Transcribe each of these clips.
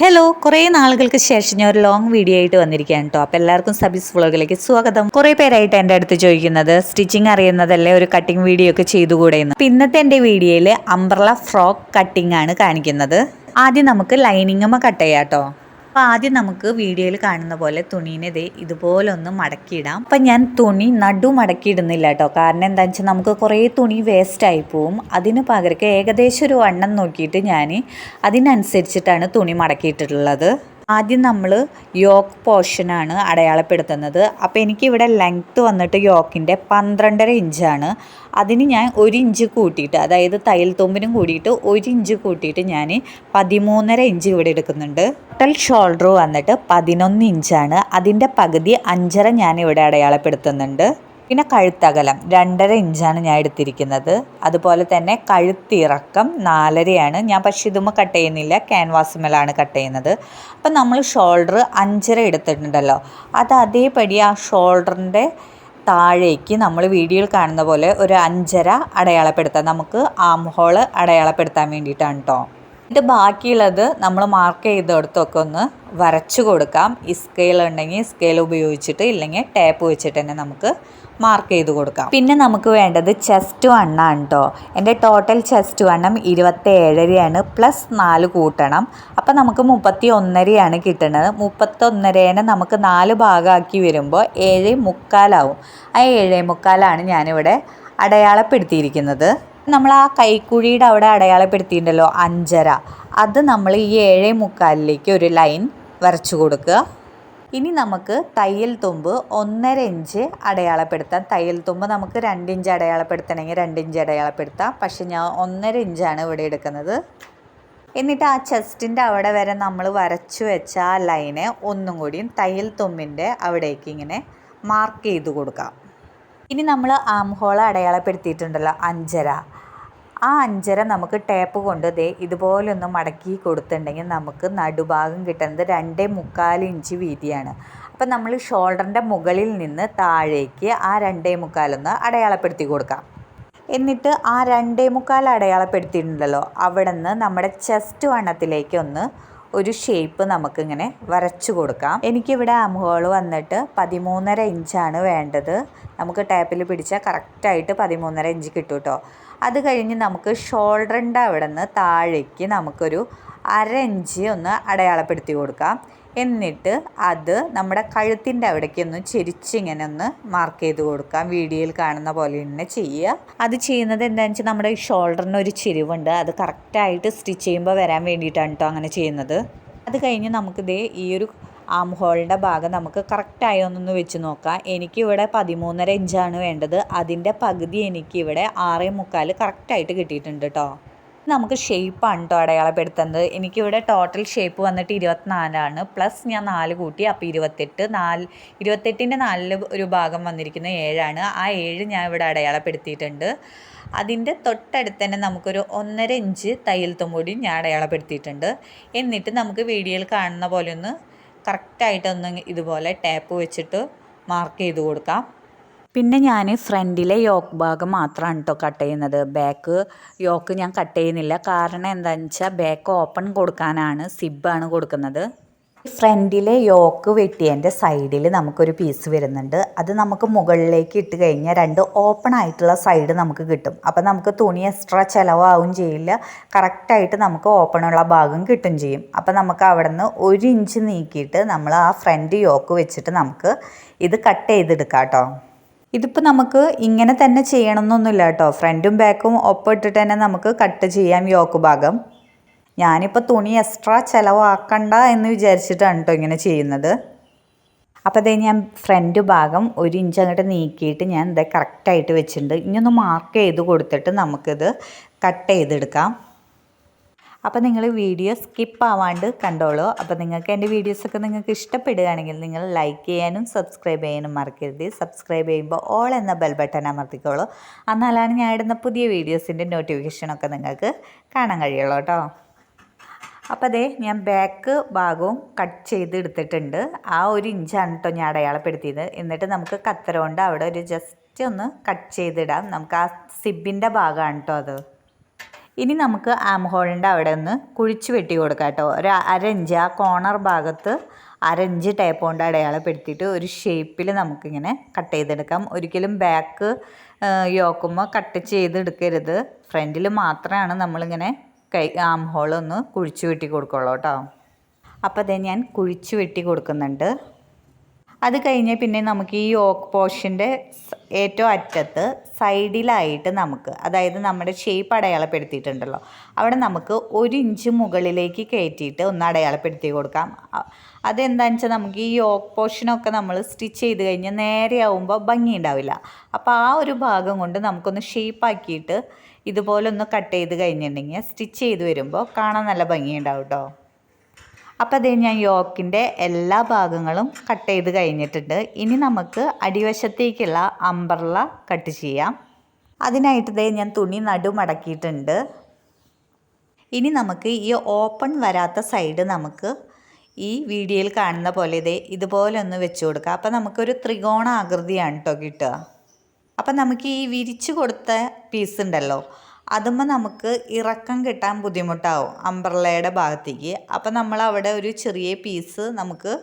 Hello കുറേ നാളുകൾക്ക് ശേഷം ഞാൻ ഒരു ലോങ് വീഡിയോ ആയിട്ട് വന്നിരിക്കുകയാണ് കേട്ടോ അപ്പോൾ എല്ലാവർക്കും സബീസ് വ്ളോഗിലേക്ക് സ്വാഗതം. കുറേ പേരായിട്ട് എന്റെ അടുത്ത് ചോദിക്കുന്നത് സ്റ്റിച്ചിങ് അറിയുന്നതല്ലേ ഒരു കട്ടിങ് വീഡിയോ ഒക്കെ ചെയ്തുകൂടെ എന്ന്? അപ്പോൾ ഇന്നത്തെ എന്റെ വീഡിയോയിൽ അംബ്രല ഫ്രോക്ക് കട്ടിംഗ് ആണ് കാണിക്കുന്നത്. ആദ്യം നമുക്ക് ലൈനിങ്ങമ്മ കട്ട് ചെയ്യാം കേട്ടോ അപ്പോൾ ആദ്യം നമുക്ക് വീഡിയോയിൽ കാണുന്ന പോലെ തുണീനെ ദേ ഇതുപോലെ ഒന്ന് മടക്കിയിടാം. അപ്പം ഞാൻ തുണി നടു മടക്കിയിടുന്നില്ല കേട്ടോ കാരണം എന്താണെന്ന് വെച്ചാൽ നമുക്ക് കുറേ തുണി വേസ്റ്റ് ആയി പോവും. അതിന് പകരക്ക് ഏകദേശം ഒരു വണ്ണം നോക്കിയിട്ട് ഞാൻ അതിനനുസരിച്ചിട്ടാണ് തുണി മടക്കിയിട്ടുള്ളത്. ആദ്യം നമ്മൾ യോക്ക് പോർഷനാണ് അടയാളപ്പെടുത്തുന്നത്. അപ്പോൾ എനിക്കിവിടെ ലെങ്ത്ത് വന്നിട്ട് യോക്കിന്റെ പന്ത്രണ്ടര ഇഞ്ചാണ് അതിന് ഞാൻ ഒരു ഇഞ്ച് കൂട്ടിയിട്ട് അതായത് തയ്യൽ തുമ്പിനും കൂടിയിട്ട് ഒരു ഇഞ്ച് കൂട്ടിയിട്ട് ഞാൻ പതിമൂന്നര ഇഞ്ച് ഇവിടെ എടുക്കുന്നുണ്ട്. ടോട്ടൽ ഷോൾഡർ വന്നിട്ട് പതിനൊന്ന് ഇഞ്ചാണ് അതിന്റെ പകുതി അഞ്ചര ഞാൻ ഇവിടെ അടയാളപ്പെടുത്തുന്നുണ്ട്. പിന്നെ കഴുത്തകലം രണ്ടര ഇഞ്ചാണ് ഞാൻ എടുത്തിരിക്കുന്നത്. അതുപോലെ തന്നെ കഴുത്തിറക്കം നാലരയാണ്. ഞാൻ പക്ഷേ ഇതുമ്പോൾ കട്ട് ചെയ്യുന്നില്ല. ക്യാൻവാസുമേലാണ് കട്ട് ചെയ്യുന്നത്. അപ്പം നമ്മൾ ഷോൾഡർ അഞ്ചര എടുത്തിട്ടുണ്ടല്ലോ. അത് അതേപടി ആ ഷോൾഡറിന്റെ താഴേക്ക് നമ്മൾ വീഡിയോയിൽ കാണുന്ന പോലെ ഒരു അഞ്ചര അടയാളപ്പെടുത്താം. നമുക്ക് ആം ഹോൾ അടയാളപ്പെടുത്താൻ വേണ്ടിയിട്ടാണ് കേട്ടോ ഇത് ബാക്കിയുള്ളത് നമ്മൾ മാർക്ക് ചെയ്തെടുത്തൊക്കെ ഒന്ന് വരച്ചു കൊടുക്കാം. സ്കെയിൽ ഉണ്ടെങ്കിൽ സ്കെയിൽ ഉപയോഗിച്ചിട്ട് ഇല്ലെങ്കിൽ ടേപ്പ് വെച്ചിട്ട് തന്നെ നമുക്ക് മാർക്ക് ചെയ്ത് കൊടുക്കാം. പിന്നെ നമുക്ക് വേണ്ടത് ചെസ്റ്റ് വണ്ണാണ് കേട്ടോ എന്റെ ടോട്ടൽ ചെസ്റ്റ് വണ്ണം ഇരുപത്തി ഏഴരയാണ് പ്ലസ് നാല് കൂട്ടണം. അപ്പം നമുക്ക് മുപ്പത്തി ഒന്നരയാണ് കിട്ടുന്നത് മുപ്പത്തൊന്നരേനെ നമുക്ക് നാല് ഭാഗമാക്കി വരുമ്പോൾ ഏഴ് മുക്കാലാവും. ആ ഏഴേ മുക്കാലാണ് ഞാനിവിടെ അടയാളപ്പെടുത്തിയിരിക്കുന്നത്. നമ്മൾ ആ കൈക്കുഴിയുടെ അവിടെ അടയാളപ്പെടുത്തിയിട്ടുണ്ടല്ലോ അഞ്ചര. അത് നമ്മൾ ഈ ഏഴേ മുക്കാലിലേക്ക് ഒരു ലൈൻ വരച്ചു കൊടുക്കുക. ഇനി നമുക്ക് തയ്യൽ തുമ്പ് ഒന്നര ഇഞ്ച് അടയാളപ്പെടുത്താം. തയ്യൽ തുമ്പ് നമുക്ക് രണ്ട് ഇഞ്ച് അടയാളപ്പെടുത്തണമെങ്കിൽ രണ്ട് ഇഞ്ച് അടയാളപ്പെടുത്താം. പക്ഷെ ഞാൻ ഒന്നര ഇഞ്ചാണ് ഇവിടെ എടുക്കുന്നത്. എന്നിട്ട് ആ ചെസ്റ്റിന്റെ അവിടെ വരെ നമ്മൾ വരച്ചു വെച്ച ആ ലൈനെ ഒന്നും കൂടിയും തയ്യൽ തുമ്പിന്റെ അവിടേക്ക് ഇങ്ങനെ മാർക്ക് ചെയ്ത് കൊടുക്കാം. ഇനി നമ്മൾ ആം ഹോൾ അടയാളപ്പെടുത്തിയിട്ടുണ്ടല്ലോ അഞ്ചര. ആ അഞ്ചര നമുക്ക് ടേപ്പ് കൊണ്ട് ദേ ഇതുപോലെ ഒന്ന് മടക്കി കൊടുത്തിട്ടുണ്ടെങ്കിൽ നമുക്ക് നടുഭാഗം കിട്ടുന്നത് രണ്ടേ മുക്കാൽ ഇഞ്ച് വീതിയാണ്. അപ്പം നമ്മൾ ഷോൾഡറിന്റെ മുകളിൽ നിന്ന് താഴേക്ക് ആ രണ്ടേ മുക്കാലൊന്ന് അടയാളപ്പെടുത്തി കൊടുക്കാം. എന്നിട്ട് ആ രണ്ടേ മുക്കാൽ അടയാളപ്പെടുത്തിയിട്ടുണ്ടല്ലോ അവിടെ നിന്ന് നമ്മുടെ ചെസ്റ്റ് വണ്ണത്തിലേക്ക് ഒന്ന് ഒരു ഷേപ്പ് നമുക്കിങ്ങനെ വരച്ചു കൊടുക്കാം. എനിക്കിവിടെ അംഹോൾ വന്നിട്ട് പതിമൂന്നര ഇഞ്ചാണ് വേണ്ടത്. നമുക്ക് ടാപ്പിൽ പിടിച്ചാൽ കറക്റ്റായിട്ട് പതിമൂന്നര ഇഞ്ച് കിട്ടും കേട്ടോ അത് കഴിഞ്ഞ് നമുക്ക് ഷോൾഡറിന്റെ അവിടെ നിന്ന് താഴേക്ക് നമുക്കൊരു അര ഇഞ്ച് ഒന്ന് അടയാളപ്പെടുത്തി കൊടുക്കാം. എന്നിട്ട് അത് നമ്മുടെ കഴുത്തിന്റെ അവിടേക്ക് ഒന്ന് ചെരിച്ചിങ്ങനെ ഒന്ന് മാർക്ക് ചെയ്ത് കൊടുക്കാം വീഡിയോയിൽ കാണുന്ന പോലെ തന്നെ ചെയ്യുക. അത് ചെയ്യുന്നത് എന്താണെന്ന് വെച്ചാൽ നമ്മുടെ ഈ ഷോൾഡറിന് ഒരു ചെരിവുണ്ട്. അത് കറക്റ്റായിട്ട് സ്റ്റിച്ച് ചെയ്യുമ്പോൾ വരാൻ വേണ്ടിയിട്ടാണ് കേട്ടോ അങ്ങനെ ചെയ്യുന്നത്. അത് കഴിഞ്ഞ് നമുക്കിതേ ഈ ഒരു ആം ഹോളിന്റെ ഭാഗം നമുക്ക് കറക്റ്റായി ഒന്നൊന്ന് വെച്ച് നോക്കാം. എനിക്കിവിടെ പതിമൂന്നര ഇഞ്ചാണ് വേണ്ടത്. അതിന്റെ പകുതി എനിക്കിവിടെ ആറേ മുക്കാൽ കറക്റ്റായിട്ട് കിട്ടിയിട്ടുണ്ട് കേട്ടോ നമുക്ക് ഷേപ്പാണ് കേട്ടോ അടയാളപ്പെടുത്തുന്നത്. എനിക്കിവിടെ ടോട്ടൽ ഷേപ്പ് വന്നിട്ട് ഇരുപത്തിനാലാണ്. പ്ലസ് ഞാൻ നാല് കൂട്ടി അപ്പോൾ ഇരുപത്തെട്ട്. നാല് ഇരുപത്തെട്ടിന്റെ നാലിൽ ഒരു ഭാഗം വന്നിരിക്കുന്ന ഏഴാണ്. ആ ഏഴ് ഞാൻ ഇവിടെ അടയാളപ്പെടുത്തിയിട്ടുണ്ട്. അതിന്റെ തൊട്ടടുത്ത് തന്നെ നമുക്കൊരു ഒന്നര ഇഞ്ച് തയ്യൽ തുമ്പൂടി ഞാൻ അടയാളപ്പെടുത്തിയിട്ടുണ്ട്. എന്നിട്ട് നമുക്ക് വീഡിയോയിൽ കാണുന്ന പോലെ ഒന്ന് കറക്റ്റായിട്ടൊന്ന് ഇതുപോലെ ടാപ്പ് വെച്ചിട്ട് മാർക്ക് ചെയ്ത് കൊടുക്കാം. പിന്നെ ഞാൻ ഫ്രണ്ടിലെ യോക്ക് ഭാഗം മാത്രമാണ് കേട്ടോ കട്ട് ചെയ്യുന്നത്. ബാക്ക് യോക്ക് ഞാൻ കട്ട് ചെയ്യുന്നില്ല. കാരണം എന്താണെന്ന് വെച്ചാൽ ബാക്ക് ഓപ്പൺ കൊടുക്കാനാണ് സിബാണ് കൊടുക്കുന്നത്. ഫ്രണ്ടിലെ യോക്ക് വെട്ടിയതിന്റെ സൈഡിൽ നമുക്കൊരു പീസ് വരുന്നുണ്ട്. അത് നമുക്ക് മുകളിലേക്ക് ഇട്ട് കഴിഞ്ഞാൽ രണ്ട് ഓപ്പൺ ആയിട്ടുള്ള സൈഡ് നമുക്ക് കിട്ടും. അപ്പം നമുക്ക് തുണി എക്സ്ട്രാ ചിലവാവും ചെയ്യില്ല. കറക്റ്റായിട്ട് നമുക്ക് ഓപ്പണുള്ള ഭാഗം കിട്ടും ചെയ്യും. അപ്പം നമുക്ക് അവിടെ നിന്ന് ഒരു ഇഞ്ച് നീക്കിയിട്ട് നമ്മൾ ആ ഫ്രണ്ട് യോക്ക് വെച്ചിട്ട് നമുക്ക് ഇത് കട്ട് ചെയ്തെടുക്കാം കേട്ടോ ഇതിപ്പോൾ നമുക്ക് ഇങ്ങനെ തന്നെ ചെയ്യണമെന്നൊന്നുമില്ല കേട്ടോ. ഫ്രണ്ടും ബാക്കും ഒപ്പം ഇട്ടിട്ട് തന്നെ നമുക്ക് കട്ട് ചെയ്യാം യോക്ക് ഭാഗം. ഞാനിപ്പോൾ തുണി എക്സ്ട്രാ ചിലവാക്കണ്ട എന്ന് വിചാരിച്ചിട്ടാണ് കേട്ടോ ഇങ്ങനെ ചെയ്യുന്നത്. അപ്പോൾ അതേ ഞാൻ ഫ്രണ്ട് ഭാഗം ഒരു ഇഞ്ച് അങ്ങോട്ട് നീക്കിയിട്ട് ഞാൻ ഇത് കറക്റ്റായിട്ട് വെച്ചിട്ടുണ്ട്. ഇനി ഒന്ന് മാർക്ക് ചെയ്ത് കൊടുത്തിട്ട് നമുക്കിത് കട്ട് ചെയ്തെടുക്കാം. അപ്പോൾ നിങ്ങൾ വീഡിയോ സ്കിപ്പ് ആവാണ്ട് കണ്ടോളൂ. അപ്പോൾ നിങ്ങൾക്ക് എന്റെ വീഡിയോസൊക്കെ നിങ്ങൾക്ക് ഇഷ്ടപ്പെടുകയാണെങ്കിൽ നിങ്ങൾ ലൈക്ക് ചെയ്യാനും സബ്സ്ക്രൈബ് ചെയ്യാനും മറക്കരുത്. സബ്സ്ക്രൈബ് ചെയ്യുമ്പോൾ ഓൾ എന്ന ബെൽ ബട്ടൺ അമർത്തിക്കോളൂ. എന്നാലാണ് ഞാൻ ഇടുന്ന പുതിയ വീഡിയോസിന്റെ നോട്ടിഫിക്കേഷനൊക്കെ നിങ്ങൾക്ക് കാണാൻ കഴിയുള്ളൂ കേട്ടോ അപ്പോൾ അതേ ഞാൻ ബാക്ക് ഭാഗവും കട്ട് ചെയ്ത് എടുത്തിട്ടുണ്ട്. ആ ഒരു ഇഞ്ചാണ് കേട്ടോ ഞാൻ അടയാളപ്പെടുത്തിയത്. എന്നിട്ട് നമുക്ക് കത്തര കൊണ്ട് അവിടെ ഒരു ജസ്റ്റ് ഒന്ന് കട്ട് ചെയ്തിടാം. നമുക്ക് ആ സിബിന്റെ ഭാഗമാണ് കേട്ടോ അത്. ഇനി നമുക്ക് ആം ഹോളിന്റെ അവിടെ നിന്ന് കുഴിച്ച് വെട്ടി കൊടുക്കാം കേട്ടോ. ഒരു അരഞ്ച് ആ കോർണർ ഭാഗത്ത് അരഞ്ച് ടേപ്പ് കൊണ്ട് അടയാളപ്പെടുത്തിയിട്ട് ഒരു ഷേപ്പിൽ നമുക്കിങ്ങനെ കട്ട് ചെയ്തെടുക്കാം. ഒരിക്കലും ബാക്ക് യോക്കുമ്പോൾ കട്ട് ചെയ്തെടുക്കരുത്. ഫ്രണ്ടിൽ മാത്രമാണ് നമ്മളിങ്ങനെ കൈ ആം ഹോളൊന്ന് കുഴിച്ച് വെട്ടി കൊടുക്കുള്ളൂ കേട്ടോ. അപ്പോൾ അതേ ഞാൻ കുഴിച്ച് വെട്ടി കൊടുക്കുന്നുണ്ട്. അത് കഴിഞ്ഞ് പിന്നെ നമുക്ക് ഈ യോക്ക് പോർഷന്റെ ഏറ്റവും അറ്റത്ത് സൈഡിലായിട്ട് നമുക്ക് അതായത് നമ്മുടെ ഷേപ്പ് അടയാളപ്പെടുത്തിയിട്ടുണ്ടല്ലോ അവിടെ നമുക്ക് ഒരു ഇഞ്ച് മുകളിലേക്ക് കയറ്റിയിട്ട് ഒന്ന് അടയാളപ്പെടുത്തി കൊടുക്കാം. അതെന്താണെന്ന് വെച്ചാൽ നമുക്ക് ഈ യോക്ക് പോർഷനൊക്കെ നമ്മൾ സ്റ്റിച്ച് ചെയ്ത് നേരെ ആവുമ്പോൾ ഭംഗി ഉണ്ടാവില്ല. അപ്പോൾ ആ ഒരു ഭാഗം കൊണ്ട് നമുക്കൊന്ന് ഷേപ്പാക്കിയിട്ട് ഇതുപോലെ ഒന്ന് കട്ട് ചെയ്ത് കഴിഞ്ഞിട്ടുണ്ടെങ്കിൽ സ്റ്റിച്ച് ചെയ്ത് വരുമ്പോൾ കാണാൻ നല്ല ഭംഗിയുണ്ടാവും കേട്ടോ അപ്പോൾ അതേ ഞാൻ യോക്കിന്റെ എല്ലാ ഭാഗങ്ങളും കട്ട് ചെയ്ത് കഴിഞ്ഞിട്ടുണ്ട്. ഇനി നമുക്ക് അടിവശത്തേക്കുള്ള അമ്പർല കട്ട് ചെയ്യാം. അതിനായിട്ട് ദേ ഞാൻ തുണി നടുമടക്കിയിട്ടുണ്ട് ഇനി നമുക്ക് ഈ ഓപ്പൺ വരാത്ത സൈഡ് നമുക്ക് ഈ വീഡിയോയിൽ കാണുന്ന പോലെ ഇതേ ഇതുപോലെ ഒന്ന് വെച്ച് കൊടുക്കുക അപ്പോൾ നമുക്കൊരു ത്രികോണ ആകൃതിയാണ് കേട്ടോ കിട്ടുക. അപ്പം നമുക്ക് ഈ വിരിച്ചു കൊടുത്ത പീസ് ഉണ്ടല്ലോ അതുമ്പോൾ നമുക്ക് ഇറക്കം കിട്ടാൻ ബുദ്ധിമുട്ടാവും അംബ്രല്ലയുടെ ഭാഗത്തേക്ക്. അപ്പോൾ നമ്മൾ അവിടെ ഒരു ചെറിയ പീസ് നമുക്ക്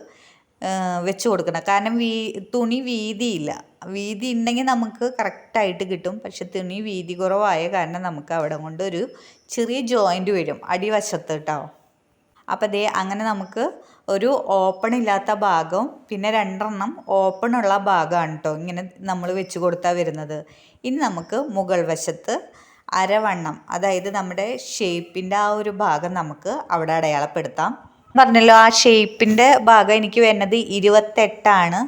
വെച്ച് കൊടുക്കണം. കാരണം വീ തുണി വീതിയില്ല. വീതി ഉണ്ടെങ്കിൽ നമുക്ക് കറക്റ്റായിട്ട് കിട്ടും. പക്ഷെ തുണി വീതി കുറവായ കാരണം നമുക്ക് അവിടെ കൊണ്ട് ഒരു ചെറിയ ജോയിന്റ് വരും അടിവശത്ത് കേട്ടോ അപ്പോൾ ദേ അങ്ങനെ നമുക്ക് ഒരു ഓപ്പൺ ഇല്ലാത്ത ഭാഗം പിന്നെ രണ്ടെണ്ണം ഓപ്പൺ ഉള്ള ഭാഗമാണ് കേട്ടോ ഇങ്ങനെ നമ്മൾ വെച്ച് കൊടുത്താൽ വരുന്നത്. ഇനി നമുക്ക് മുകൾ വശത്ത് അരവണ്ണം അതായത് നമ്മുടെ ഷേപ്പിന്റെ ആ ഒരു ഭാഗം നമുക്ക് അവിടെ അടയാളപ്പെടുത്താം. പറഞ്ഞല്ലോ ആ ഷേപ്പിന്റെ ഭാഗം എനിക്ക് വരുന്നത് ഇരുപത്തെട്ടാണ്.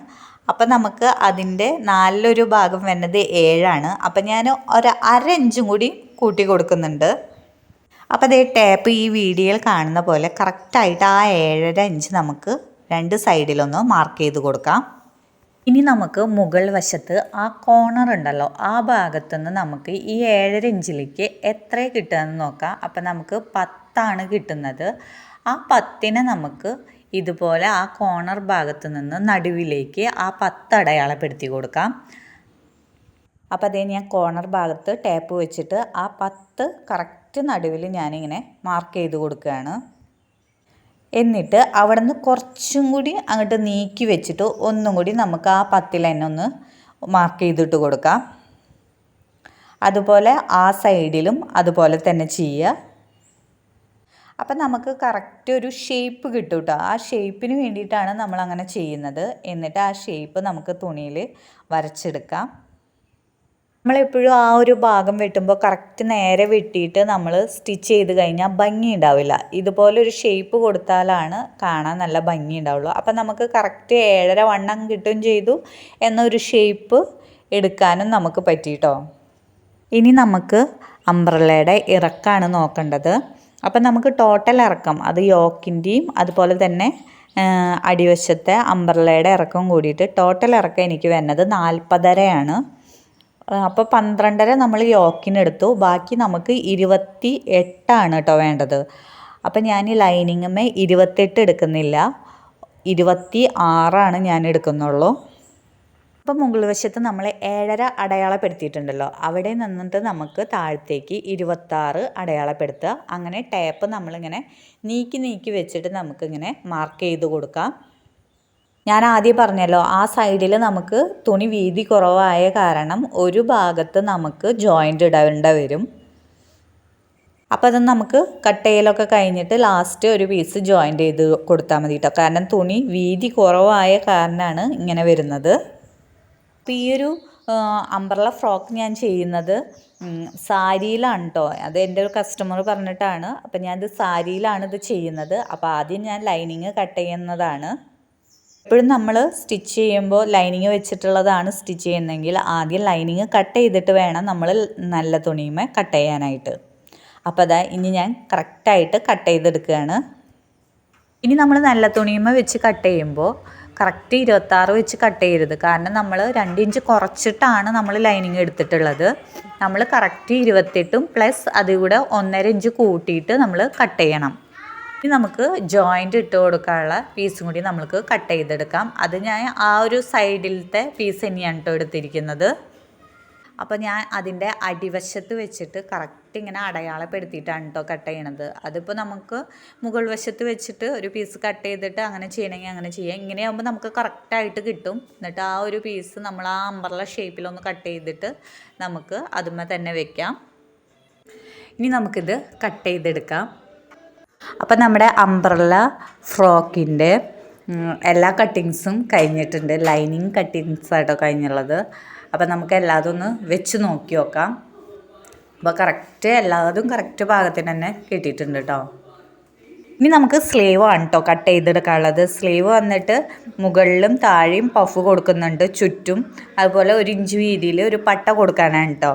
അപ്പം നമുക്ക് അതിന്റെ നാലിലൊരു ഭാഗം വരുന്നത് ഏഴാണ്. അപ്പം ഞാൻ ഒരു അര ഇഞ്ചും കൂടി കൂട്ടി കൊടുക്കുന്നുണ്ട്. അപ്പോൾ അതേ ടാപ്പ് ഈ വീഡിയോയിൽ കാണുന്ന പോലെ കറക്റ്റായിട്ട് ആ ഏഴര ഇഞ്ച് നമുക്ക് രണ്ട് സൈഡിലൊന്ന് മാർക്ക് ചെയ്ത് കൊടുക്കാം. ഇനി നമുക്ക് മുകൾ വശത്ത് ആ കോർണർ ഉണ്ടല്ലോ ആ ഭാഗത്തുനിന്ന് നമുക്ക് ഈ ഏഴര ഇഞ്ചിലേക്ക് എത്ര കിട്ടുകയെന്ന് നോക്കാം. അപ്പം നമുക്ക് പത്താണ് കിട്ടുന്നത്. ആ പത്തിനെ നമുക്ക് ഇതുപോലെ ആ കോർണർ ഭാഗത്ത് നിന്ന് നടുവിലേക്ക് ആ പത്ത് അടയാളപ്പെടുത്തി കൊടുക്കാം. അപ്പോൾ അതേ ഞാൻ കോർണർ ഭാഗത്ത് ടേപ്പ് വെച്ചിട്ട് ആ പത്ത് കറക്റ്റ് നടുവിൽ ഞാനിങ്ങനെ മാർക്ക് ചെയ്ത് കൊടുക്കുകയാണ്. എന്നിട്ട് അവിടെ നിന്ന് കുറച്ചും കൂടി അങ്ങോട്ട് നീക്കി വെച്ചിട്ട് ഒന്നും കൂടി നമുക്ക് ആ പത്തിൽ തന്നെ ഒന്ന് മാർക്ക് ചെയ്തിട്ട് കൊടുക്കാം. അതുപോലെ ആ സൈഡിലും അതുപോലെ തന്നെ ചെയ്യുക. അപ്പം നമുക്ക് കറക്റ്റ് ഒരു ഷേപ്പ് കിട്ടും കേട്ടോ ആ ഷേപ്പിന് വേണ്ടിയിട്ടാണ് നമ്മൾ അങ്ങനെ ചെയ്യുന്നത്. എന്നിട്ട് ആ ഷേപ്പ് നമുക്ക് തുണിയിൽ വരച്ചെടുക്കാം. നമ്മളെപ്പോഴും ആ ഒരു ഭാഗം വെട്ടുമ്പോൾ കറക്റ്റ് നേരെ വെട്ടിയിട്ട് നമ്മൾ സ്റ്റിച്ച് ചെയ്ത് കഴിഞ്ഞാൽ ഭംഗി ഉണ്ടാവില്ല ഇതുപോലെ ഒരു ഷേപ്പ് കൊടുത്താലാണ് കാണാൻ നല്ല ഭംഗി ഉണ്ടാവുള്ളൂ അപ്പം നമുക്ക് കറക്റ്റ് ഏഴര വണ്ണം കിട്ടുകയും ചെയ്തു എന്നൊരു ഷേപ്പ് എടുക്കാനും നമുക്ക് പറ്റിയിട്ടോ ഇനി നമുക്ക് അംബ്രല്ലയുടെ ഇറക്കാണ് നോക്കേണ്ടത്. അപ്പം നമുക്ക് ടോട്ടൽ ഇറക്കം അത് യോക്കിന്റെയും അതുപോലെ തന്നെ അടിവശത്തെ അംബ്രല്ലയുടെ ഇറക്കം കൂടിയിട്ട് ടോട്ടൽ ഇറക്കം എനിക്ക് വരുന്നത് നാൽപ്പതരയാണ് അപ്പോൾ പന്ത്രണ്ടര നമ്മൾ യോക്കിനെടുത്തു. ബാക്കി നമുക്ക് ഇരുപത്തി എട്ടാണ് കേട്ടോ വേണ്ടത്. അപ്പം ഞാൻ ഈ ലൈനിങ്ങുമേ ഇരുപത്തെട്ട് എടുക്കുന്നില്ല. ഇരുപത്തി ആറാണ് ഞാൻ എടുക്കുന്നുള്ളൂ. അപ്പം മുകൾ വശത്ത് നമ്മൾ ഏഴര അടയാളപ്പെടുത്തിയിട്ടുണ്ടല്ലോ. അവിടെ നിന്നിട്ട് നമുക്ക് താഴത്തേക്ക് ഇരുപത്താറ് അടയാളപ്പെടുത്തുക. അങ്ങനെ ടേപ്പ് നമ്മളിങ്ങനെ നീക്കി നീക്കി വെച്ചിട്ട് നമുക്കിങ്ങനെ മാർക്ക് ചെയ്ത് കൊടുക്കാം. ഞാൻ ആദ്യം പറഞ്ഞല്ലോ ആ സൈഡിൽ നമുക്ക് തുണി വീതി കുറവായ കാരണം ഒരു ഭാഗത്ത് നമുക്ക് ജോയിന്റ് ഇടേണ്ട വരും. അപ്പോൾ അത് നമുക്ക് കട്ട് ചെയ്യലൊക്കെ കഴിഞ്ഞിട്ട് ലാസ്റ്റ് ഒരു പീസ് ജോയിന്റ് ചെയ്ത് കൊടുത്താൽ മതി കേട്ടോ കാരണം തുണി വീതി കുറവായ കാരണമാണ് ഇങ്ങനെ വരുന്നത്. അപ്പോൾ ഈ ഒരു അംബ്രല ഫ്രോക്ക് ഞാൻ ചെയ്യുന്നത് സാരിയിലാണ് കേട്ടോ അത് എന്റെ ഒരു കസ്റ്റമർ പറഞ്ഞിട്ടാണ്. അപ്പം ഞാനിത് സാരിയിലാണ് ഇത് ചെയ്യുന്നത്. അപ്പോൾ ആദ്യം ഞാൻ ലൈനിങ് കട്ട് ചെയ്യുന്നതാണ്. എപ്പോഴും നമ്മൾ സ്റ്റിച്ച് ചെയ്യുമ്പോൾ ലൈനിങ് വെച്ചിട്ടുള്ളതാണ് സ്റ്റിച്ച് ചെയ്യുന്നതെങ്കിൽ ആദ്യം ലൈനിങ് കട്ട് ചെയ്തിട്ട് വേണം നമ്മൾ നല്ല തുണിയുമേ കട്ട് ചെയ്യാനായിട്ട്. അപ്പോൾ അതാ ഇനി ഞാൻ കറക്റ്റായിട്ട് കട്ട് ചെയ്തെടുക്കുകയാണ്. ഇനി നമ്മൾ നല്ല തുണിയുമ്മ വെച്ച് കട്ട് ചെയ്യുമ്പോൾ കറക്റ്റ് ഇരുപത്താറ് വെച്ച് കട്ട് ചെയ്യരുത്. കാരണം നമ്മൾ രണ്ട് ഇഞ്ച് കുറച്ചിട്ടാണ് നമ്മൾ ലൈനിങ് എടുത്തിട്ടുള്ളത്. നമ്മൾ കറക്റ്റ് ഇരുപത്തെട്ടും പ്ലസ് അതിൽ ഒന്നര ഇഞ്ച് കൂട്ടിയിട്ട് നമ്മൾ കട്ട് ചെയ്യണം. ഇനി നമുക്ക് ജോയിന്റ് ഇട്ട് കൊടുക്കാനുള്ള പീസും കൂടി നമുക്ക് കട്ട് ചെയ്തെടുക്കാം. അത് ഞാൻ ആ ഒരു സൈഡിലത്തെ പീസ് തന്നെയാണ് കേട്ടോ എടുത്തിരിക്കുന്നത്. അപ്പോൾ ഞാൻ അതിന്റെ അടിവശത്ത് വെച്ചിട്ട് കറക്റ്റ് ഇങ്ങനെ അടയാളപ്പെടുത്തിയിട്ടാണ് കേട്ടോ കട്ട് ചെയ്യണത്. അതിപ്പോൾ നമുക്ക് മുകൾ വശത്ത് വെച്ചിട്ട് ഒരു പീസ് കട്ട് ചെയ്തിട്ട് അങ്ങനെ ചെയ്യണമെങ്കിൽ അങ്ങനെ ചെയ്യാം. ഇങ്ങനെയാകുമ്പോൾ നമുക്ക് കറക്റ്റായിട്ട് കിട്ടും. എന്നിട്ട് ആ ഒരു പീസ് നമ്മൾ ആ അമ്പർല ഷേപ്പിലൊന്ന് കട്ട് ചെയ്തിട്ട് നമുക്ക് അതുമ്മേ തന്നെ വെക്കാം. ഇനി നമുക്കിത് കട്ട് ചെയ്തെടുക്കാം. അപ്പം നമ്മുടെ അംബ്രല്ല ഫ്രോക്കിന്റെ എല്ലാ കട്ടിങ്സും കഴിഞ്ഞിട്ടുണ്ട്. ലൈനിങ് കട്ടിങ്സ് ആയിട്ടോ കഴിഞ്ഞുള്ളത്. അപ്പം നമുക്ക് എല്ലാതും ഒന്ന് വെച്ച് നോക്കി നോക്കാം. അപ്പോൾ കറക്റ്റ് എല്ലാതും കറക്റ്റ് ഭാഗത്തിന് തന്നെ കിട്ടിയിട്ടുണ്ട് കേട്ടോ ഇനി നമുക്ക് സ്ലീവ് ആണ് കേട്ടോ കട്ട് ചെയ്തെടുക്കാനുള്ളത്. സ്ലീവ് വന്നിട്ട് മുകളിലും താഴെയും പഫ് കൊടുക്കുന്നുണ്ട് ചുറ്റും. അതുപോലെ ഒരു ഇഞ്ച് വീതിയിൽ ഒരു പട്ട കൊടുക്കാനാണ് കേട്ടോ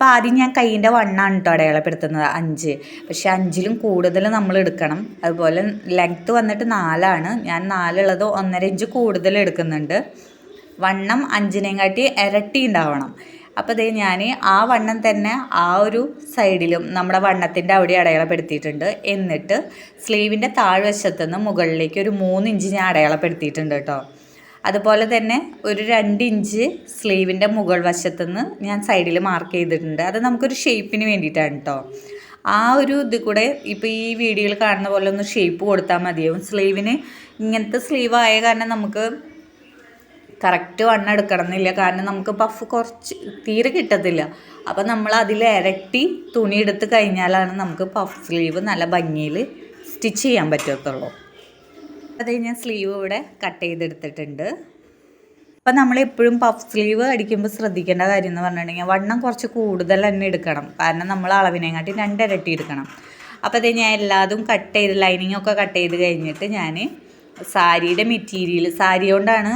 അപ്പോൾ ആദ്യം ഞാൻ കൈയിന്റെ വണ്ണാണ് കേട്ടോ അടയാളപ്പെടുത്തുന്നത് അഞ്ച്. പക്ഷേ അഞ്ചിലും കൂടുതൽ നമ്മൾ എടുക്കണം. അതുപോലെ ലെങ്ത്ത് വന്നിട്ട് നാലാണ്. ഞാൻ നാലുള്ളത് ഒന്നര ഇഞ്ച് കൂടുതൽ എടുക്കുന്നുണ്ട്. വണ്ണം അഞ്ചിനെയും കാട്ടി ഇരട്ടി ഉണ്ടാവണം. അപ്പോൾ ദേ ഞാൻ ആ വണ്ണം തന്നെ ആ ഒരു സൈഡിലും നമ്മുടെ വണ്ണത്തിന്റെ അവിടെ അടയാളപ്പെടുത്തിയിട്ടുണ്ട്. എന്നിട്ട് സ്ലീവിന്റെ താഴ്വശത്തുനിന്ന് നിന്ന് മുകളിലേക്ക് ഒരു മൂന്ന് ഇഞ്ച് ഞാൻ അടയാളപ്പെടുത്തിയിട്ടുണ്ട് കേട്ടോ അതുപോലെ തന്നെ ഒരു രണ്ട് ഇഞ്ച് സ്ലീവിന്റെ മുകൾ വശത്തുനിന്ന് ഞാൻ സൈഡിൽ മാർക്ക് ചെയ്തിട്ടുണ്ട്. അത് നമുക്കൊരു ഷേപ്പിന് വേണ്ടിയിട്ടാണ് കേട്ടോ ആ ഒരു ഇത് കൂടെ ഇപ്പോൾ ഈ വീഡിയോയിൽ കാണുന്ന പോലെ ഒന്ന് ഷേപ്പ് കൊടുത്താൽ മതിയാവും. സ്ലീവിന് ഇങ്ങനത്തെ സ്ലീവ് ആയ കാരണം നമുക്ക് കറക്റ്റ് വണ്ണം എടുക്കണം എന്നില്ല കാരണം നമുക്ക് പഫ് കുറച്ച് തീരെ കിട്ടത്തില്ല. അപ്പം നമ്മൾ അതിൽ ഇരട്ടി തുണി എടുത്ത് കഴിഞ്ഞാലാണ് നമുക്ക് പഫ് സ്ലീവ് നല്ല ഭംഗിയിൽ സ്റ്റിച്ച് ചെയ്യാൻ പറ്റത്തുള്ളൂ. അത് ഞാൻ സ്ലീവ് ഇവിടെ കട്ട് ചെയ്തെടുത്തിട്ടുണ്ട്. അപ്പം നമ്മൾ എപ്പോഴും പഫ് സ്ലീവ് അടിക്കുമ്പോൾ ശ്രദ്ധിക്കേണ്ട കാര്യം എന്ന് പറഞ്ഞിട്ടുണ്ടെങ്കിൽ വണ്ണം കുറച്ച് കൂടുതൽ തന്നെ എടുക്കണം. കാരണം നമ്മൾ അളവിനെങ്ങാട്ടി രണ്ടിരട്ടി എടുക്കണം. അപ്പോൾ അത് ഞാൻ എല്ലാതും കട്ട് ചെയ്ത് ലൈനിങ് ഒക്കെ കട്ട് ചെയ്ത് കഴിഞ്ഞിട്ട് ഞാൻ സാരിയുടെ മെറ്റീരിയൽ സാരി കൊണ്ടാണ്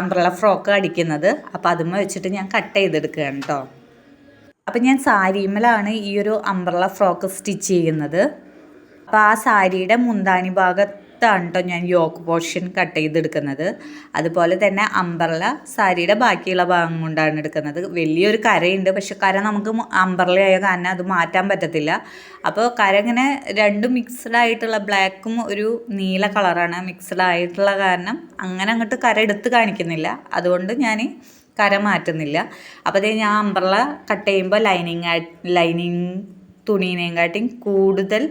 അംബ്രല ഫ്രോക്ക് അടിക്കുന്നത്. അപ്പോൾ അതുമ്മ വെച്ചിട്ട് ഞാൻ കട്ട് ചെയ്തെടുക്കുകയാണ് കേട്ടോ അപ്പം ഞാൻ സാരിമലാണ് ഈ ഒരു അംബ്രല ഫ്രോക്ക് സ്റ്റിച്ച് ചെയ്യുന്നത്. അപ്പോൾ ആ സാരിയുടെ മുന്താണി ഭാഗത്ത് ാണ് കേട്ടോ ഞാൻ യോക്ക് പോർഷൻ കട്ട് ചെയ്തെടുക്കുന്നത്. അതുപോലെ തന്നെ അമ്പർല സാരിയുടെ ബാക്കിയുള്ള ഭാഗം കൊണ്ടാണ് എടുക്കുന്നത്. വലിയൊരു കരയുണ്ട് പക്ഷെ കര നമുക്ക് അമ്പർല ആയ കാരണം അത് മാറ്റാൻ പറ്റത്തില്ല. അപ്പോൾ കര ഇങ്ങനെ രണ്ടും മിക്സ്ഡ് ആയിട്ടുള്ള ബ്ലാക്കും ഒരു നീല കളറാണ് മിക്സ്ഡ് ആയിട്ടുള്ള കാരണം അങ്ങനെ അങ്ങോട്ട് കര എടുത്ത് കാണിക്കുന്നില്ല. അതുകൊണ്ട് ഞാൻ കര മാറ്റുന്നില്ല. അപ്പോൾ അതേ ഞാൻ അമ്പർല കട്ട് ചെയ്യുമ്പോൾ ലൈനിങ് ലൈനിങ് തുണീനേയും കാട്ടിയും കൂടുതൽ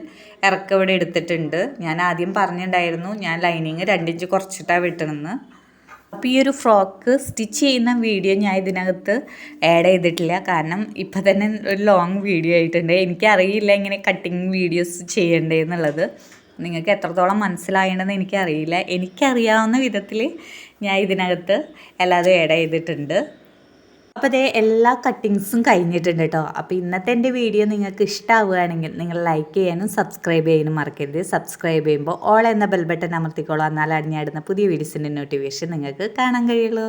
ഇറക്കം ഇവിടെ എടുത്തിട്ടുണ്ട്. ഞാൻ ആദ്യം പറഞ്ഞിട്ടുണ്ടായിരുന്നു ഞാൻ ലൈനിങ് രണ്ടിഞ്ച് കുറച്ചിട്ടാണ് വെട്ടണമെന്ന് അപ്പോൾ ഈ ഒരു ഫ്രോക്ക് സ്റ്റിച്ച് ചെയ്യുന്ന വീഡിയോ ഞാൻ ഇതിനകത്ത് ആഡ് ചെയ്തിട്ടില്ല. കാരണം ഇപ്പോൾ തന്നെ ഒരു ലോങ് വീഡിയോ ആയിട്ടുണ്ട്. എനിക്കറിയില്ല ഇങ്ങനെ കട്ടിങ് വീഡിയോസ് ചെയ്യേണ്ടതെന്നുള്ളത് നിങ്ങൾക്ക് എത്രത്തോളം മനസ്സിലായേണ്ടതെന്ന് എനിക്കറിയില്ല. എനിക്കറിയാവുന്ന വിധത്തിൽ ഞാൻ ഇതിനകത്ത് എല്ലാതും ആഡ് ചെയ്തിട്ടുണ്ട്. അപ്പോൾ അതേ എല്ലാ കട്ടിങ്സും കഴിഞ്ഞിട്ടുണ്ട് കേട്ടോ അപ്പോൾ ഇന്നത്തെ എന്റെ വീഡിയോ നിങ്ങൾക്ക് ഇഷ്ടമാവുകയാണെങ്കിൽ നിങ്ങൾ ലൈക്ക് ചെയ്യാനും സബ്സ്ക്രൈബ് ചെയ്യാനും മറക്കരുത്. സബ്സ്ക്രൈബ് ചെയ്യുമ്പോൾ ഓൾ എന്ന ബെൽ ബട്ടൺ അമർത്തിക്കോളൂ. ഞാൻ ഇടുന്ന പുതിയ വീഡിയോസിന്റെ നോട്ടിഫിക്കേഷൻ നിങ്ങൾക്ക് കാണാൻ കഴിയുള്ളൂ.